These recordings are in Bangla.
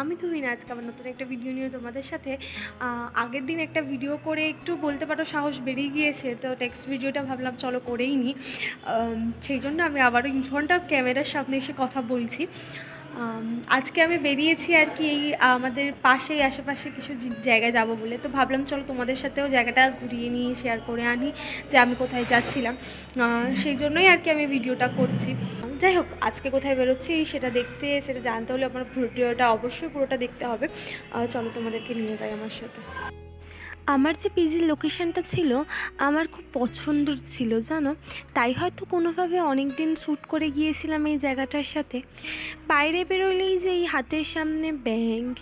আমি তো না, আজকে আমার নতুন একটা ভিডিও নিয়ে তোমাদের সাথে। আগের দিন একটা ভিডিও করে একটু বলতে পারো, সাহস বেরিয়ে গিয়েছে, তো টেক্সট ভিডিওটা ভাবলাম চলো করেই নিই সেই জন্য আমি আবারও ইনফ্রন্ট অফ ক্যামেরার সামনে এসে কথা বলছি। আজকে আমি বেরিয়েছি আর কি এই, আমাদের পাশেই, আশেপাশে কিছু জায়গায় যাব বলে। তো ভাবলাম চলো তোমাদের সাথেও জায়গাটা ঘুরিয়ে নিয়ে শেয়ার করে আনি যে আমি কোথায় যাচ্ছিলাম। সেই জন্যই আর কি আমি ভিডিওটা করছি। যাই হোক, আজকে কোথায় বেরোচ্ছি সেটা দেখতে, সেটা জানতে হলে আমার ভিডিওটা অবশ্যই পুরোটা দেখতে হবে। চলো তোমাদেরকে নিয়ে যাই আমার সাথে। আমার যে পিজির লোকেশানটা ছিল, আমার খুব পছন্দের ছিল, জানো? তাই হয়তো কোনোভাবে অনেক দিন শ্যুট করে গিয়েছিলাম এই জায়গাটার সাথে। বাইরে বেরোলেই যে এই হাতের সামনে ব্যাংক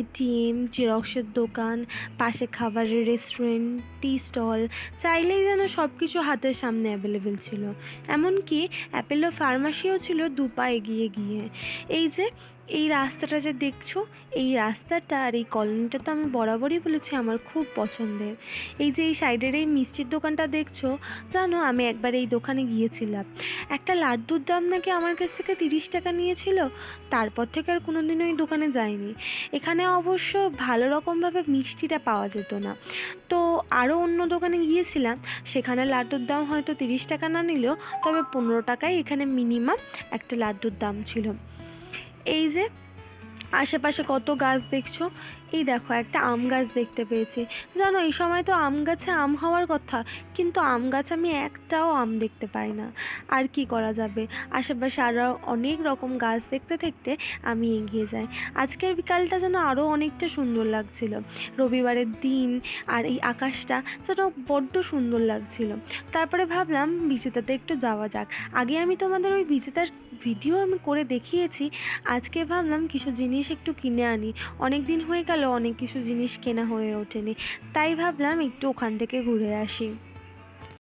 এটিএম জেরক্সের দোকান, পাশে খাবারের রেস্টুরেন্ট টি স্টল চাইলেই যেন সব কিছু হাতের সামনে অ্যাভেলেবেল ছিল। এমনকি অ্যাপেলো ফার্মাসিও ছিল দুপা এগিয়ে গিয়ে। এই যে এই রাস্তাটা যে দেখছ, এই রাস্তাটা আর এই কলোনিটা তো আমি বরাবরই বলেছি আমার খুব পছন্দের। এই যে এই সাইডের এই মিষ্টির দোকানটা দেখছ, জানো আমি একবার এই দোকানে গিয়েছিলাম। একটা লাড্ডুর দাম নাকি আমার কাছ থেকে তিরিশ টাকা নিয়েছিল, তারপর থেকে আর কোনো দিনও এই দোকানে যাইনি। এখানে অবশ্য ভালো রকমভাবে মিষ্টিটা পাওয়া যেত না। তো আরও অন্য দোকানে গিয়েছিলাম, সেখানে লাড্ডুর দাম হয়তো তিরিশ টাকা না নিলেও, তবে পনেরো টাকায় এখানে মিনিমাম একটা লাড্ডুর দাম ছিল। এই যে, আশেপাশে কত গাছ দেখছ? এই দেখো, একটা আম গাছ দেখতে পেয়েছি। জানো, এই সময় তো আম গাছে আম হওয়ার কথা, কিন্তু আম গাছ আমি একটাও আম দেখতে পাই না। আর কি করা যাবে? আশেপাশে আরও অনেক রকম গাছ দেখতে দেখতে আমি এগিয়ে যাই। আজকের বিকালটা যেন আরও অনেকটা সুন্দর লাগছিল। রবিবারের দিন আর এই আকাশটা যেন বড্ড সুন্দর লাগছিল। তারপরে ভাবলাম, বিচিতাতে একটু যাওয়া যাক। আগে আমি তোমাদের ওই বিচিতার ভিডিও আমি করে দেখিয়েছি, আজকে ভাবলাম কিছু জিনিস একটু কিনে আনি। অনেক দিন হয়ে গেল, অনেক কিছু জিনিস কেনা হয়ে ওঠেনি। তাই ভাবলাম একটু ওখান থেকে ঘুরে আসি।